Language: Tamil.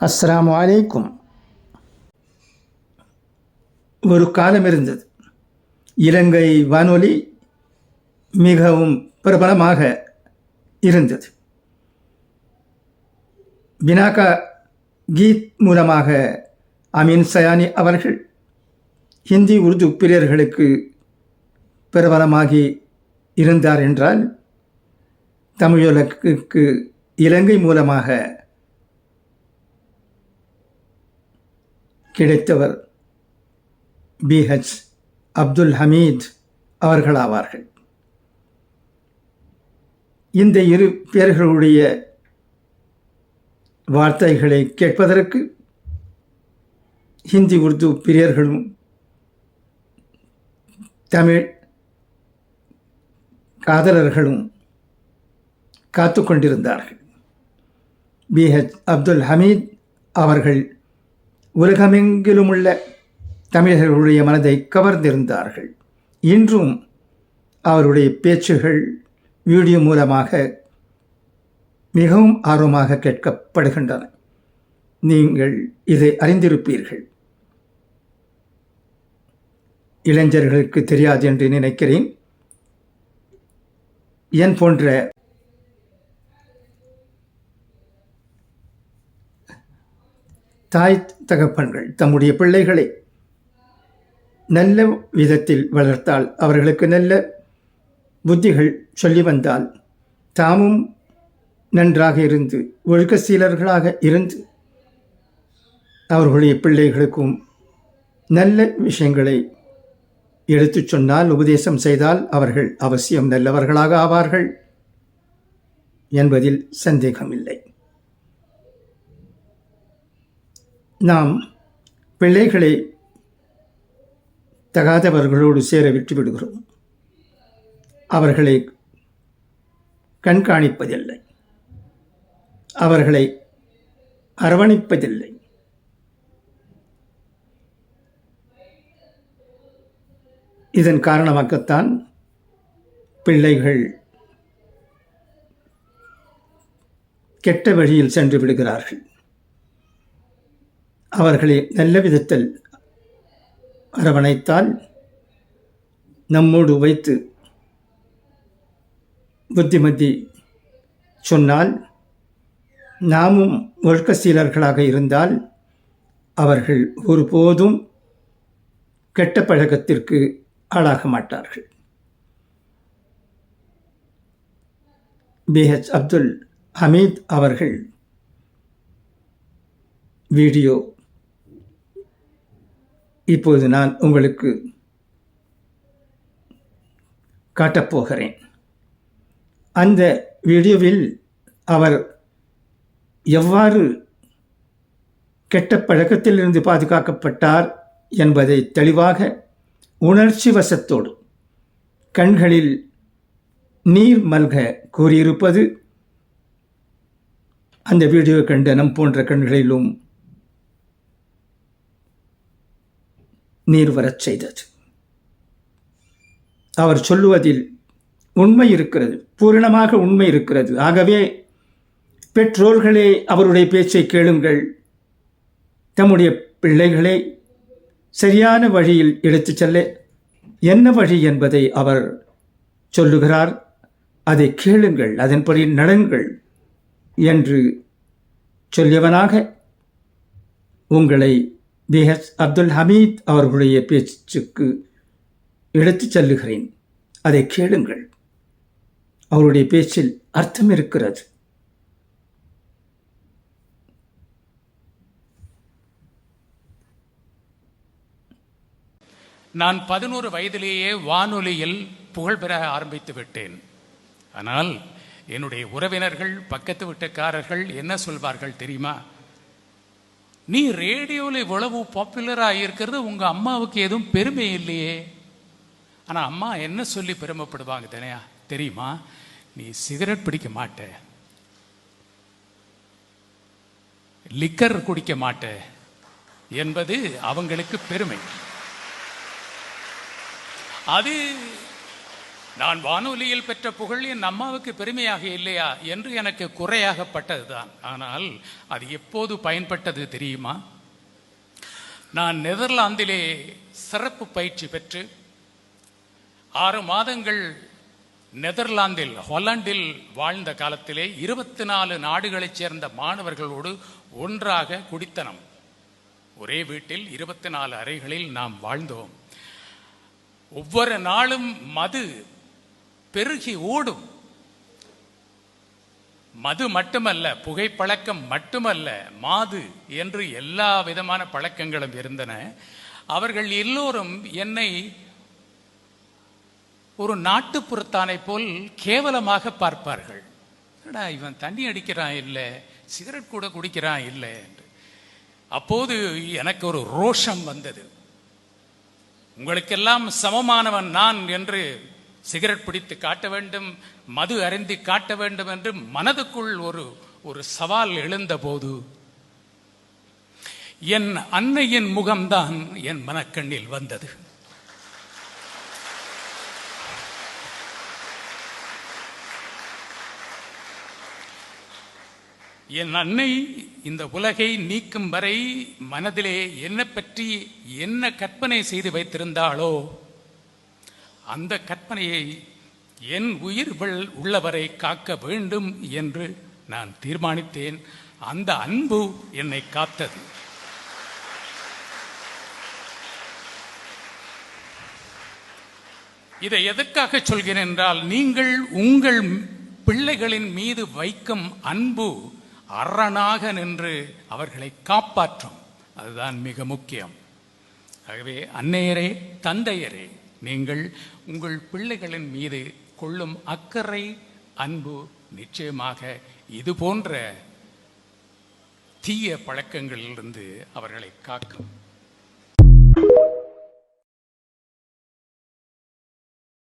அஸ்லாம் வலைக்கும் ஒரு காலம் இருந்தது. இலங்கை வானொலி மிகவும் பிரபலமாக இருந்தது. பினாகா கீத் மூலமாக அமீன் சயானி அவர்கள் ஹிந்தி உருது பிரியர்களுக்கு பிரபலமாகி இருந்தார் என்றால் தமிழகக்கு இலங்கை மூலமாக கிடைத்தவர் பிஹெச் அப்துல் ஹமீத் அவர்களாவார்கள். இந்த இரு பேர்களுடைய வார்த்தைகளை கேட்பதற்கு ஹிந்தி உருது பிரியர்களும் தமிழ் காதலர்களும் காத்து கொண்டிருந்தார்கள். பிஹெச் அப்துல் ஹமீத் அவர்கள் உலகமெங்கிலும் உள்ள தமிழர்களுடைய மனதை கவர்ந்திருந்தார்கள். இன்றும் அவருடைய பேச்சுகள் வீடியோ மூலமாக மிகவும் ஆர்வமாக கேட்கப்படுகின்றன. நீங்கள் இதை அறிந்திருப்பீர்கள். இளைஞர்களுக்கு தெரியாது என்று நினைக்கிறேன். என் போன்ற தாய் தகப்பன்கள் தம்முடைய பிள்ளைகளை நல்ல விதத்தில் வளர்த்தால் அவர்களுக்கு நல்ல புத்திகள் சொல்லி வந்தால் தாமும் நன்றாக இருந்து ஒழுக்க சீலர்களாக இருந்து அவர்களுடைய பிள்ளைகளுக்கும் நல்ல விஷயங்களை எடுத்துச் சொன்னால் உபதேசம் செய்தால் அவர்கள் அவசியம் நல்லவர்களாக ஆவார்கள் என்பதில் சந்தேகமில்லை. நாம் பிள்ளைகளை தகாதவர்களோடு சேர விட்டு விடுகிறோம் அவர்களை கண்காணிப்பதில்லை. அவர்களை அரவணைப்பதில்லை. இதன் காரணமாகத்தான் பிள்ளைகள் கெட்ட வழியில் சென்று விடுகிறார்கள். அவர்களை நல்ல விதத்தில் அரவணைத்தால் நம்மோடு வைத்து புத்திமதி சொன்னால் நாமும் ஒழுக்க சீலர்களாக இருந்தால் அவர்கள் ஒருபோதும் கெட்ட பழக்கத்திற்கு ஆளாக மாட்டார்கள். பிஹெச் அப்துல் ஹமீத் அவர்கள் வீடியோ இப்போது நான் உங்களுக்கு காட்டப்போகிறேன். அந்த வீடியோவில் அவர் எவ்வாறு கெட்ட பழக்கத்திலிருந்து பாதுகாக்கப்பட்டார் என்பதை தெளிவாக உணர்ச்சி வசத்தோடு கண்களில் நீர் மல்க கூறியிருப்பது அந்த வீடியோ கண்ட நம் போன்ற கண்களிலும் நீர்வரச் செய்தது. அவர் சொல்லுவதில் உண்மை இருக்கிறது பூரணமாக உண்மை இருக்கிறது. ஆகவே பெற்றோர்களே அவருடைய பேச்சை கேளுங்கள். தம்முடைய பிள்ளைகளை சரியான வழியில் எடுத்துச் செல்ல என்ன வழி என்பதை அவர் சொல்லுகிறார். அதை கேளுங்கள் அதன்படி நடங்கள் என்று சொல்லியவனாக உங்களை பிஹெச் அப்துல் ஹமீத் அவர்களுடைய பேச்சுக்கு எடுத்துச் செல்லுகிறேன். அதை கேளுங்கள். அவருடைய பேச்சில் அர்த்தம் இருக்கிறது. நான் பதினோரு வயதிலேயே வானொலியில் புகழ் பெற ஆரம்பித்து விட்டேன். ஆனால் என்னுடைய உறவினர்கள் பக்கத்து வீட்டுக்காரர்கள் என்ன சொல்வார்கள் தெரியுமா? நீ ரேடியோவில் இவ்வளவு பாப்புலராக இருக்கிறது உங்கள் அம்மாவுக்கு எதுவும் பெருமை இல்லையே. ஆனால் அம்மா என்ன சொல்லி பெருமைப்படுவாங்க தானே தெரியுமா? நீ சிகரெட் பிடிக்க மாட்ட. லிக்கர் குடிக்க மாட்ட என்பது அவங்களுக்கு பெருமை. அது நான் வானொலியில் பெற்ற புகழ் என் அம்மாவுக்கு பெருமையாக இல்லையா என்று எனக்கு குறையாகப்பட்டதுதான். ஆனால் அது எப்போது பயன்பட்டது தெரியுமா? நான் நெதர்லாந்திலே சிறப்பு பயிற்சி பெற்று ஆறு மாதங்கள் நெதர்லாந்தில் ஹொலண்டில் வாழ்ந்த காலத்திலே இருபத்தி நாலு நாடுகளைச் சேர்ந்த மாணவர்களோடு ஒன்றாக குடித்தனம். ஒரே வீட்டில் இருபத்தி நாலு அறைகளில் நாம் வாழ்ந்தோம். ஒவ்வொரு நாளும் மது பெருகி ஓடும். மது மட்டுமல்ல புகைப்பழக்கம் மட்டுமல்ல மாது என்று எல்லா விதமான பழக்கங்களும் இருந்தன. அவர்கள் எல்லோரும் என்னை ஒரு நாட்டுப்புறத்தானை போல் கேவலமாக பார்ப்பார்கள். என்னடா இவன் தண்ணி அடிக்கிறான் இல்லை சிகரெட் கூட குடிக்கிறான் இல்லை என்று. அப்போது எனக்கு ஒரு ரோஷம் வந்தது. உங்களுக்கெல்லாம் சமமானவன் நான் என்று சிகரெட் பிடித்து காட்ட வேண்டும் மது அருந்தி காட்ட வேண்டும் என்று மனதுக்குள் ஒரு ஒரு சவால் எழுந்தபோது என் அன்னையின் முகம்தான் என் மனக்கண்ணில் வந்தது. என் அன்னை இந்த உலகை நீக்கும் வரை மனதிலே என்ன பற்றி என்ன கற்பனை செய்து வைத்திருந்தாளோ அந்த கற்பனையை என் உயிர் உள்ளவரை காக்க வேண்டும் என்று நான் தீர்மானித்தேன். அந்த அன்பு என்னை காத்தது. இதை எதற்காக சொல்கிறேன் என்றால் நீங்கள் உங்கள் பிள்ளைகளின் மீது வைக்கும் அன்பு அரணாக நின்று அவர்களை காப்பாற்றும். அதுதான் மிக முக்கியம். ஆகவே அன்னையரே தந்தையரே நீங்கள் உங்கள் பிள்ளைகளின் மீது கொள்ளும் அக்கறை அன்பு நிச்சயமாக இது போன்ற தீய பழக்கங்களிலிருந்து அவர்களை காக்கும்.